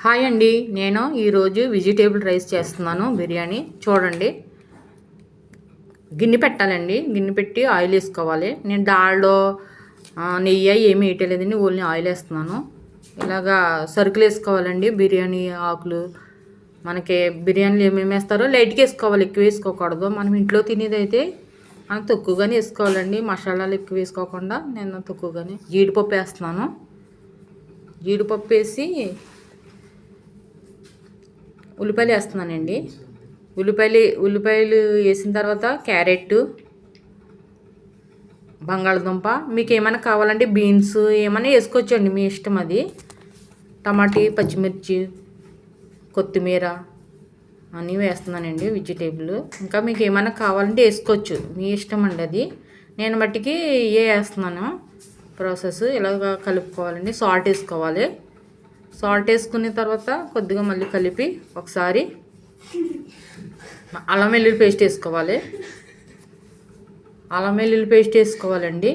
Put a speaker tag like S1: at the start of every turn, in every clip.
S1: Hi అండి. నేను ఈరోజు వెజిటేబుల్ రైస్ చేస్తున్నాను బిర్యానీ. చూడండి. గిన్నె పెట్టాలండి. గిన్నె పెట్టి ఆయిల్ వేసుకోవాలి. నేను డాల్లో నెయ్యి ఏమి వేయటలేదండి ఓన్లీ ఆయిల్ వేస్తున్నాను. ఇలాగా సరుకులు వేసుకోవాలండి. బిర్యానీ ఆకులు. మనకి బిర్యానీలు ఏమేమి వేస్తారో లైట్గా వేసుకోవాలి. ఎక్కువ వేసుకోకూడదు. మనం ఇంట్లో తినేదైతే మనం తక్కువగానే వేసుకోవాలండి. మసాలాలు ఎక్కువ వేసుకోకుండా నేను తక్కువగానే జీడిపప్పు వేస్తున్నాను. జీడిపప్పు వేసి ఉల్లిపాయలు వేస్తున్నానండి. ఉల్లిపాయలు ఉల్లిపాయలు వేసిన తర్వాత క్యారెట్ బంగాళదుంప మీకు ఏమైనా కావాలంటే బీన్స్ ఏమైనా వేసుకోవచ్చండి మీ ఇష్టం అది. టమాటీ పచ్చిమిర్చి కొత్తిమీర అన్నీ వేస్తున్నానండి వెజిటేబుల్. ఇంకా మీకు ఏమైనా కావాలంటే వేసుకోవచ్చు. మీ ఇష్టం అండి అది. నేను బట్టికి ఏ వేస్తున్నాను ప్రాసెస్ ఇలాగ కలుపుకోవాలండి. సాల్ట్ వేసుకోవాలి. సాల్ట్ వేసుకున్న తర్వాత కొద్దిగా మళ్ళీ కలిపి ఒకసారి అల్లం వెల్లుల్లి పేస్ట్ వేసుకోవాలి. అల్లం వెల్లుల్లి పేస్ట్ వేసుకోవాలండి.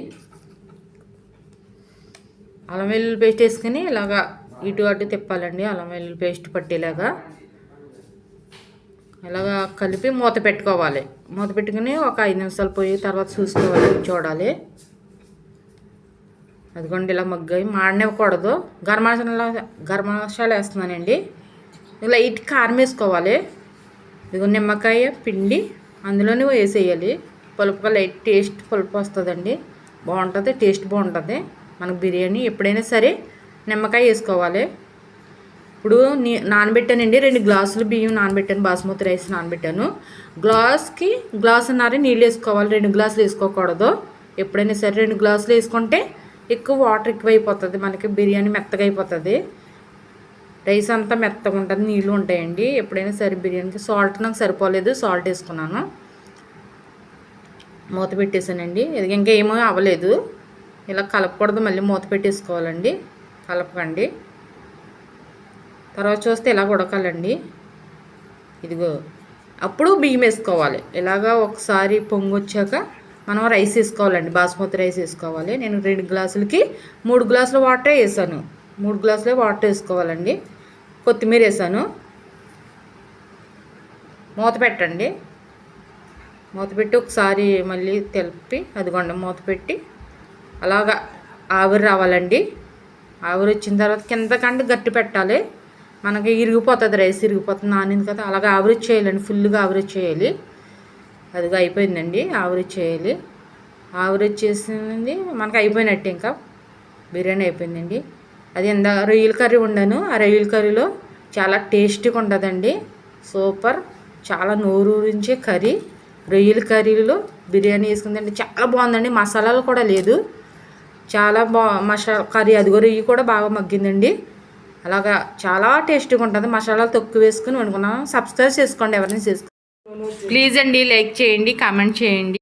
S1: అల్లం వెల్లుల్లి పేస్ట్ వేసుకుని ఇలాగా ఇటు అటు తిప్పాలండి అల్లం వెల్లుల్లి పేస్ట్ పట్టేలాగా. ఇలాగా కలిపి మూత పెట్టుకోవాలి. మూత పెట్టుకుని ఒక ఐదు నిమిషాలు పోయి తర్వాత చూసుకోవాలి చూడాలి. అదిగోండి ఇలా మగ్గాయి మాడనివ్వకూడదు. గరం గర్మాసాలు వేస్తున్నానండి. లైట్ కారం వేసుకోవాలి. ఇదిగో నిమ్మకాయ పిండి అందులోనే వేసేయాలి. పులుపుగా లైట్ టేస్ట్ పులుపు వస్తుందండి. బాగుంటుంది టేస్ట్ బాగుంటుంది. మనకు బిర్యానీ ఎప్పుడైనా సరే నిమ్మకాయ వేసుకోవాలి. ఇప్పుడు నీ నానబెట్టానండి రెండు గ్లాసులు బియ్యం నానబెట్టాను బాస్మతి రైస్ నానబెట్టాను. గ్లాస్కి గ్లాసున్నర నీళ్ళు వేసుకోవాలి రెండు గ్లాసులు వేసుకోకూడదు. ఎప్పుడైనా సరే రెండు గ్లాసులు వేసుకుంటే ఎక్కువ వాటర్ ఎక్కువ అయిపోతుంది మనకి బిర్యానీ మెత్తగా అయిపోతుంది. రైస్ అంతా మెత్తగా ఉంటుంది. నీళ్ళు ఉంటాయండి. ఎప్పుడైనా సరే బిర్యానీకి సాల్ట్ నాకు సరిపోలేదు. సాల్ట్ వేసుకున్నాను. మూత పెట్టేసానండి ఇది ఇంకా ఏమో అవ్వలేదు. ఇలా కలపకూడదు. మళ్ళీ మూత పెట్టేసుకోవాలండి. కలపకండి. తర్వాత చూస్తే ఇలా ఉడకాలండి. ఇదిగో. అప్పుడు బియ్యం వేసుకోవాలి. ఇలాగా ఒకసారి పొంగు వచ్చాక మనం రైస్ వేసుకోవాలండి బాస్మతి రైస్ వేసుకోవాలి. నేను రెండు గ్లాసులకి మూడు గ్లాసుల వాటర్ వేసాను. మూడు గ్లాసులే వాటర్ వేసుకోవాలండి. కొత్తిమీర వేసాను. మూత పెట్టండి. మూత పెట్టి ఒకసారి మళ్ళీ తెలిపి అదిగోండి మూత పెట్టి అలాగా ఆవిరి రావాలండి. ఆవిరి వచ్చిన తర్వాత కిందకంటే గట్టి పెట్టాలి. మనకి ఇరిగిపోతుంది రైస్ ఇరిగిపోతుంది నానింది కదా అలాగే ఆవిరి చేయాలండి ఫుల్గా ఆవిరి చేయాలి. అదిగో అయిపోయిందండి ఆవిరి చేయాలి. ఆవిరి వచ్చేసింది మనకి అయిపోయినట్టు ఇంకా. బిర్యానీ అయిపోయిందండి. అది ఇందా రొయ్యల కర్రీ వండాను. ఆ రొయ్యల కర్రీలో చాలా టేస్టీగా ఉంటుందండి. సూపర్. చాలా నోరూరించే కర్రీ. రొయ్యల కర్రీలో బిర్యానీ వేసుకుందండి చాలా బాగుందండి. మసాలాలు కూడా లేదు. చాలా బా మసాలా కర్రీ అదిగో రొయ్యి కూడా బాగా మగ్గిందండి. అలాగా చాలా టేస్టీగా ఉంటుంది. మసాలాలు తక్కువ వేసుకుని వండుకున్నాం. సబ్స్క్రైబ్ చేసుకోండి ఎవరిని చేసుకోండి ప్లీజ్ అండి లైక్ చేయండి కామెంట్ చేయండి.